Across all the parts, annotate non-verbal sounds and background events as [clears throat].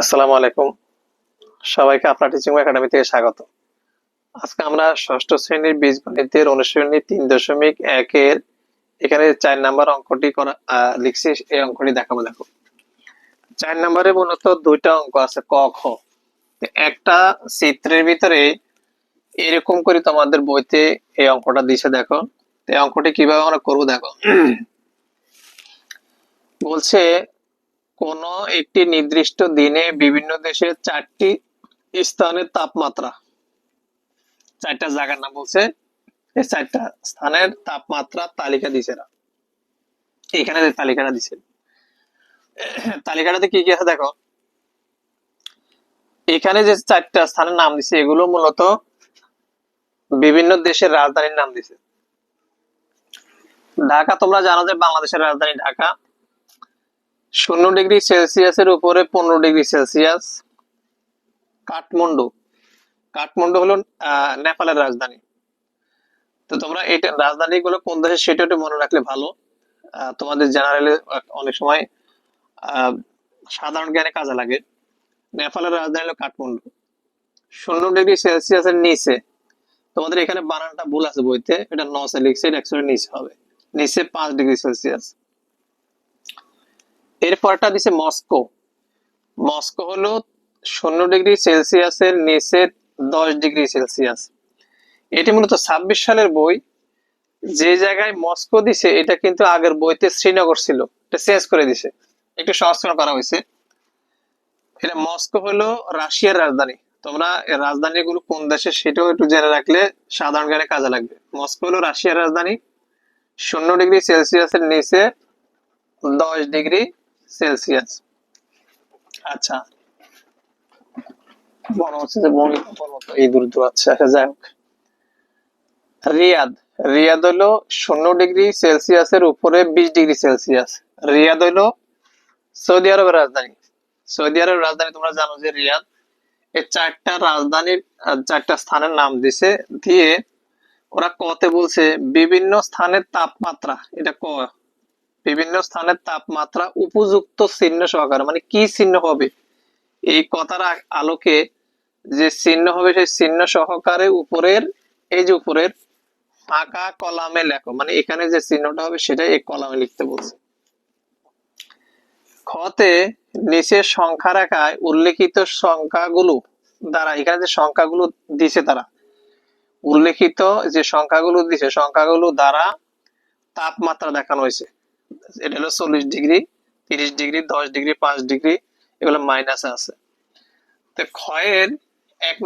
আসসালামু আলাইকুম। সবাইকে আপনার টিচিং একাডেমি থেকে স্বাগত। আজকে আমরা ষষ্ঠ শ্রেণির বীজগণিতের অনুশীলনী তিন দশমিক একের এখানে চার নাম্বার অঙ্কটি করা লিখছি, এই অঙ্কটি দেখাবো, দেখো। চার নাম্বারে মূলত দুইটা অঙ্ক আছে, ক, খ। একটা চিত্রের ভিতরে এরকম করে তোমাদের বইতে এই অঙ্কটা দিছে, দেখো। এই অঙ্কটি কীভাবে আমরা করব, দেখো। বলছে কোন একটি নির্দিষ্ট দিনে বিভিন্ন দেশের চারটি স্থানের তাপমাত্রা। চারটা জায়গার নাম বলছে। এই চারটা স্থানের তাপমাত্রা তালিকা দিছে না এখানে তালিকাটা দিছে তালিকাটাতে কি কি আছে দেখো? এখানে যে চারটা স্থানের নাম দিছে এগুলো মূলত বিভিন্ন দেশের রাজধানীর নাম দিছে ঢাকা, তোমরা জানো যে বাংলাদেশের রাজধানী ঢাকা। শূন্য ডিগ্রি সেলসিয়াসের উপরে পনেরো ডিগ্রি সেলসিয়াস কাঠমান্ডু। কাঠমান্ডু হলো নেপালের রাজধানী। তো তোমরা এটা রাজধানী কোন দেশে সেটা একটু মনে রাখলে ভালো। তোমাদের জেনারেলে অনেক সময় সাধারণ জ্ঞানে কাজে লাগে। নেপালের রাজধানী হলো কাঠমান্ডু। শূন্য ডিগ্রি সেলসিয়াসের নিচে, তোমাদের এখানে বানানটা ভুল আছে বইতে, এটা নসে, লিখছে, এটা অ্যাকচুয়ালি নিচে হবে। নিচে পাঁচ ডিগ্রি সেলসিয়াস। এরপরটা দিছে মস্কো। মস্কো হলো শূন্য ডিগ্রি সেলসিয়াসের নিচে দশ ডিগ্রি সেলসিয়াস। এটি মূলত ছাব্বিশ সালের বই। যে জায়গায় মস্কো দিছে, এটা কিন্তু আগের বইতে শ্রীনগর ছিল। এটা চেঞ্জ করে দিছে। একটু সংস্করণ করা হয়েছে। এটা মস্কো হলো রাশিয়ার রাজধানী। তোমরা এর রাজধানীগুলো কোন দেশে সেটাও একটু জেনে রাখলে সাধারণ জ্ঞানে কাজে লাগবে। মস্কো হলো রাশিয়ার রাজধানী। শূন্য ডিগ্রি সেলসিয়াসের নিচে দশ ডিগ্রি সেলসিয়াস। আচ্ছা। মনে হচ্ছে যে ভূমিকম্পের মতো এই দূর দূর আছে আচ্ছা যাই হোক। রিয়াদ। রিয়াদ হলো শূন্য ডিগ্রি সেলসিয়াসের উপরে বিশ ডিগ্রি সেলসিয়াস। রিয়াদ হলো সৌদি আরবের রাজধানী। সৌদি আরবের রাজধানী তোমরা জানো যে রিয়াদ এই চারটা রাজধানীর চারটা স্থানের নাম দিছে। দিয়ে ওরা কতে বলছে বিভিন্ন স্থানের তাপমাত্রা। এটা ক? বিভিন্ন স্থানের তাপমাত্রা উপযুক্ত চিহ্ন সহকারে মানে কি চিহ্ন হবে? এই কথার আলোকে যে চিহ্ন হবে, সেই চিহ্ন সহকারে উপরের, এই যে উপরের ফাঁকা কলামে লেখো মানে এখানে যে চিহ্নটা হবে, সেটাই এই কলামে লিখতে বলছে। খতে নিচের সংখ্যা রেখায় উল্লেখিত সংখ্যাগুলো দ্বারা, এখানে যে সংখ্যাগুলো দিছে তারা, উল্লেখিত যে সংখ্যাগুলো দিছে, সংখ্যাগুলো দ্বারা তাপমাত্রা দেখানো হয়েছে। এটা হলো চল্লিশ ডিগ্রি, তিরিশ ডিগ্রি, দশ ডিগ্রি, পাঁচ ডিগ্রি, এগুলো আছে। তো ক্ষয়ের এক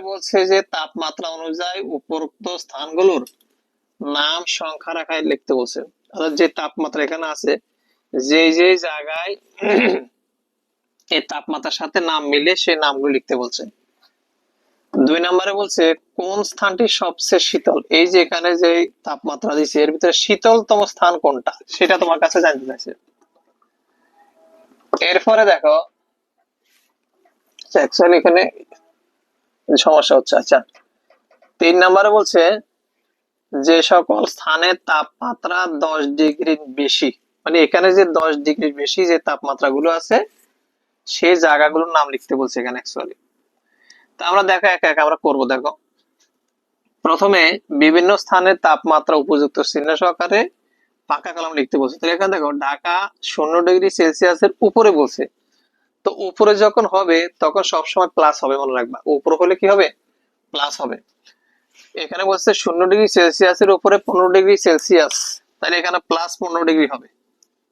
বলছে যে তাপমাত্রা অনুযায়ী উপরোক্ত স্থানগুলোর নাম সংখ্যা রাখায় লিখতে বলছে। অর্থাৎ যে তাপমাত্রা এখানে আছে, যে যে জায়গায় [clears throat] এই তাপমাত্রার সাথে নাম মিলে সেই নামগুলো লিখতে বলছে। দুই নম্বরে বলছে, কোন স্থানটি সবচেয়ে শীতল? এই যে এখানে যে তাপমাত্রা দিচ্ছে, এর ভিতরে শীতলতম স্থান কোনটা? সেটা তোমার কাছে জানতে চাইছে। এরপরে দেখো এখানে সমস্যা হচ্ছে আচ্ছা। তিন নম্বরে বলছে, যে সকল স্থানে তাপমাত্রা দশ ডিগ্রির বেশি মানে এখানে যে দশ ডিগ্রির বেশি যে তাপমাত্রা গুলো আছে সেই জায়গাগুলোর নাম লিখতে বলছে এখানে অ্যাকচুয়ালি আমরা দেখো একা একা আমরা করব, দেখো। প্রথমে বিভিন্ন স্থানের তাপমাত্রা উপযুক্ত চিহ্ন সহকারে পাকা কলম লিখতে বলছে। তাহলে এখানে দেখো, ঢাকা শূন্য ডিগ্রি সেলসিয়াসের উপরে বলছে। তো উপরে যখন হবে, তখন সবসময় প্লাস হবে মনে রাখবা। উপরে হলে কি হবে? প্লাস হবে। এখানে বলছে শূন্য ডিগ্রি সেলসিয়াসের উপরে পনেরো ডিগ্রি সেলসিয়াস। তাহলে এখানে প্লাস পনেরো ডিগ্রি হবে।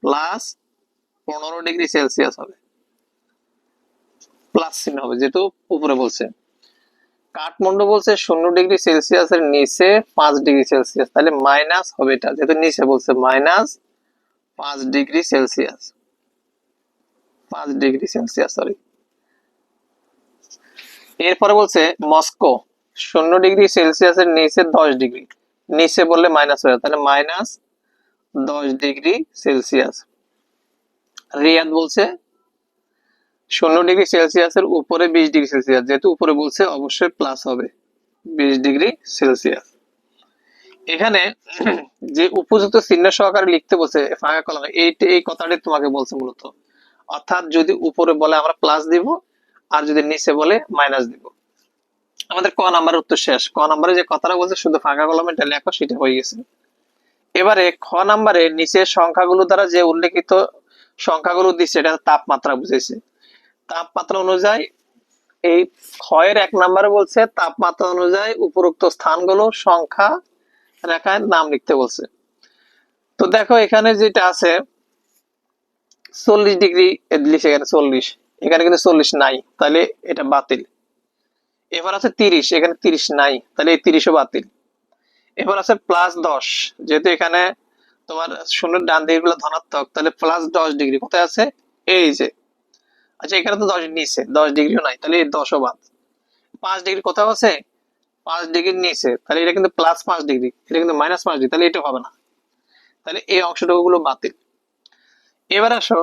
প্লাস পনেরো ডিগ্রি সেলসিয়াস হবে। প্লাস চিহ্ন হবে, যেহেতু উপরে বলছে। কাঠমান্ডু বলছে শূন্য ডিগ্রি সেলসিয়াসের নিচে পাঁচ ডিগ্রি সেলসিয়াস, তাহলে মাইনাস হবে এটা, যেহেতু নিচে বলছে মাইনাস পাঁচ ডিগ্রি সেলসিয়াস। পাঁচ ডিগ্রি সেলসিয়াস সরি এরপরে বলছে মস্কো, শূন্য ডিগ্রি সেলসিয়াসের নিচে দশ ডিগ্রি। নিচে বললে মাইনাস হয়ে তাহলে মাইনাস দশ ডিগ্রি সেলসিয়াস। রিয়াদ বলছে শূন্য ডিগ্রি সেলসিয়াসের উপরে বিশ ডিগ্রি সেলসিয়াস। যেহেতু উপরে বলছে, অবশ্যই প্লাস হবে বিশ ডিগ্রি সেলসিয়াস। এখানে যে উপযুক্ত চিহ্ন সহকারে লিখতে বলছে ফাঁকা কলমে এই এই কথাটি তোমাকে বলছে মূলত। অর্থাৎ যদি উপরে বলে আমরা প্লাস দিব, আর যদি নিচে বলে মাইনাস দিব। আমাদের ক নাম্বারের উত্তর শেষ। ক নাম্বারে যে কথাটা বলছে, শুধু ফাঁকা কলমে এটা লেখো, সেটা হয়ে গেছে। এবারে খ নাম্বারে নিচের সংখ্যাগুলো দ্বারা যে উল্লেখিত সংখ্যাগুলো দিচ্ছে এটা তাপমাত্রা বুঝেছে তাপমাত্রা অনুযায়ী এই ক্ষয়ের এক নাম্বারে বলছে, তাপমাত্রা অনুযায়ী উপরোক্ত স্থানগুলোর সংখ্যা রেখায় নাম লিখতে বলছে। তো দেখো এখানে যেটা আছে, চল্লিশ ডিগ্রি লিখে এখানে চল্লিশ। এখানে কিন্তু চল্লিশ নাই, তাহলে এটা বাতিল। এবার আছে তিরিশ, এখানে তিরিশ নাই, তাহলে এই তিরিশও বাতিল। এবার আছে প্লাস দশ, যেহেতু এখানে তোমার শূন্যের ডান দিকগুলো ধনাত্মক, তাহলে প্লাস দশ ডিগ্রি। কোথায় আছে? এই যে আচ্ছা এখানে তো দশ নিচে, দশ ডিগ্রিও নাই, তাহলে দশও বাদ। পাঁচ ডিগ্রি কোথাও আছে? পাঁচ ডিগ্রির নিচে, তাহলে এটা কিন্তু প্লাস পাঁচ ডিগ্রি এটা কিন্তু মাইনাস পাঁচ ডিগ্রি তাহলে এটা হবে না। তাহলে এই অংশটুকু গুলো বাতিল। এবার আসো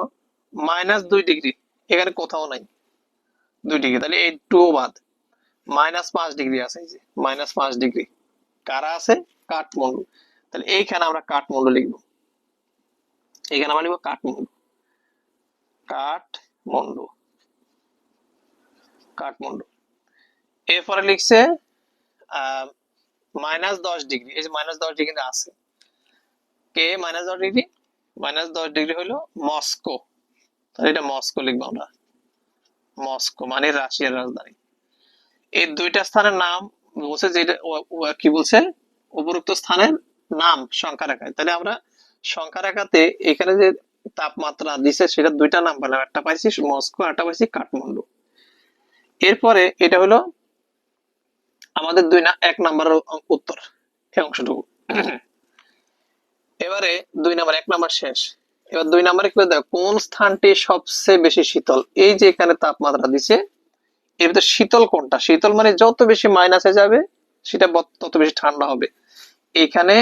মাইনাস দুই ডিগ্রি এখানে কোথাও নাই। দুই ডিগ্রি তাহলে এই টু বাদ। মাইনাস পাঁচ ডিগ্রি আছে, এই যে মাইনাস পাঁচ ডিগ্রি কারা আছে? কাঠমন্ডু তাহলে এইখানে আমরা কাঠমন্ডু লিখব। এখানে আমরা লিখব কাঠমন্ডু কাঠমন্ডু। কাঠমন্ডু। এরপরে লিখছে মাইনাস দশ ডিগ্রি এই যে মাইনাস দশ ডিগ্রি আছে। কে মাইনাস দশ ডিগ্রি মাইনাস দশ ডিগ্রি হলো মস্কো। তাহলে এটা মস্কো লিখব আমরা। মস্কো মানে রাশিয়ার রাজধানী। এই দুইটা স্থানের নাম বলছে ও- কি বলছে? উপরোক্ত স্থানের নাম সংখ্যা রেখায় তাহলে আমরা সংখ্যা রেখাতে এখানে যে তাপমাত্রা দিছে, সেটা দুইটা নাম পেলাম একটা পাইছি মস্কো একটা পাইছি কাঠমান্ডু। এরপরে এটা হলো আমাদের দুই না এক নাম্বারের উত্তর এই অংশটুকু। এবারে দুই নাম্বার, এক নাম্বার শেষ। এবার দুই নাম্বারে কি দেখো, কোন স্থানটি সবচেয়ে বেশি শীতল? এই যে এখানে তাপমাত্রা দিছে, এর ভিতরে শীতল কোনটা? শীতল মানে যত বেশি মাইনাসে যাবে, সেটা তত বেশি ঠান্ডা হবে। এখানে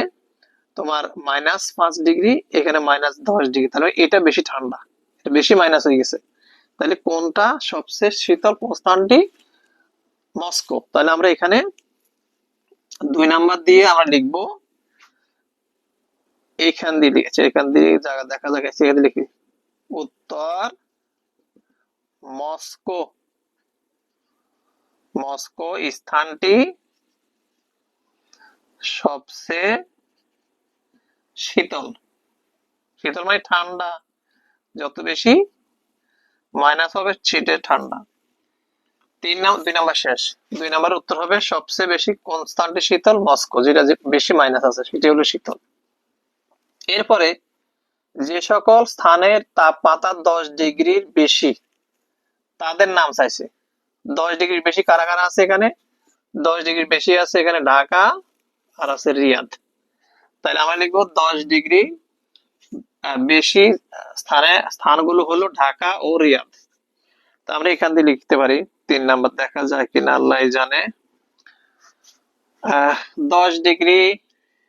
তোমার মাইনাস পাঁচ ডিগ্রি, এখানে মাইনাস দশ ডিগ্রি। তাহলে এটা বেশি ঠান্ডা। এটা বেশি মাইনাস হয়ে গেছে। তাহলে কোনটা সবচেয়ে শীতল স্থানটি মস্কো। তাহলে আমরা এখানে দুই নাম্বার দিয়ে আমরা লিখব, এইখান দিয়ে লিখেছে। এখান দিয়ে জায়গা দেখা যাচ্ছে এখানে লিখি। উত্তর, মস্কো। মস্কো স্থানটি সবচেয়ে শীতল। শীতল মানে ঠান্ডা। যত বেশি মাইনাস হবে সেটা ঠান্ডা। তিন নাম্বার দুই নাম্বার শেষ। দুই নাম্বার উত্তর হবে সবচেয়ে বেশি কোন স্থানটি শীতল? মস্কো, যেটা বেশি মাইনাস আছে, সেটি হলো শীতল। এরপরে যে সকল স্থানের তাপমাত্রা দশ ডিগ্রির বেশি, তাদের নাম চাইছে। দশ ডিগ্রির বেশি কারা কারা আছে এখানে? দশ ডিগ্রির বেশি আছে এখানে ঢাকা আর আছে রিয়াদ। তাহলে আমরা লিখব দশ ডিগ্রি বেশি স্থানে, স্থানগুলো হলো ঢাকা ও রিয়াদ। তো আমরা এখান দিয়ে লিখতে পারি, তিন নাম্বার দেখা যায় কিনা আল্লাহ জানে। দশ ডিগ্রি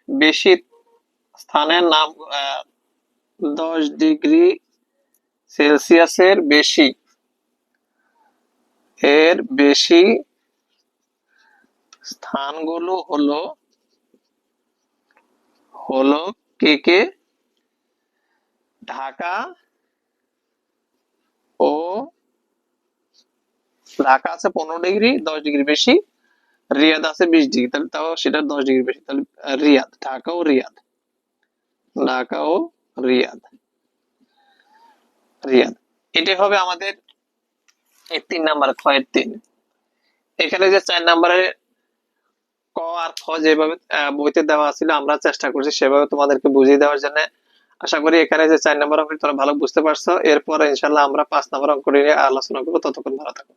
বেশি স্থানের নাম দশ ডিগ্রি সেলসিয়াসের বেশি, এর বেশি স্থানগুলো হলো হলো কে কে? ঢাকা ও ঢাকা আছে পনেরো ডিগ্রি, দশ ডিগ্রি বেশি। রিয়াদ আছে বিশ ডিগ্রি, তাহলে তাও সেটা দশ ডিগ্রি বেশি। তাহলে রিয়াদ, ঢাকা ও রিয়াদ। ঢাকা ও রিয়াদ। রিয়াদ। এটা হবে আমাদের তিন নাম্বার ক্ষয়ের তিন। এখানে যে চার নাম্বারে ক আর খ যেভাবে বইতে দেওয়া ছিল, আমরা চেষ্টা করছি সেভাবে তোমাদেরকে বুঝিয়ে দেওয়ার জন্য। আশা করি এখানে যে চার নম্বর অঙ্ক তোমরা ভালো বুঝতে পারছ। এরপর ইনশাল্লাহ আমরা পাঁচ নাম্বার অঙ্ক নিয়ে আলোচনা করব। ততক্ষণ ভালো থাকো।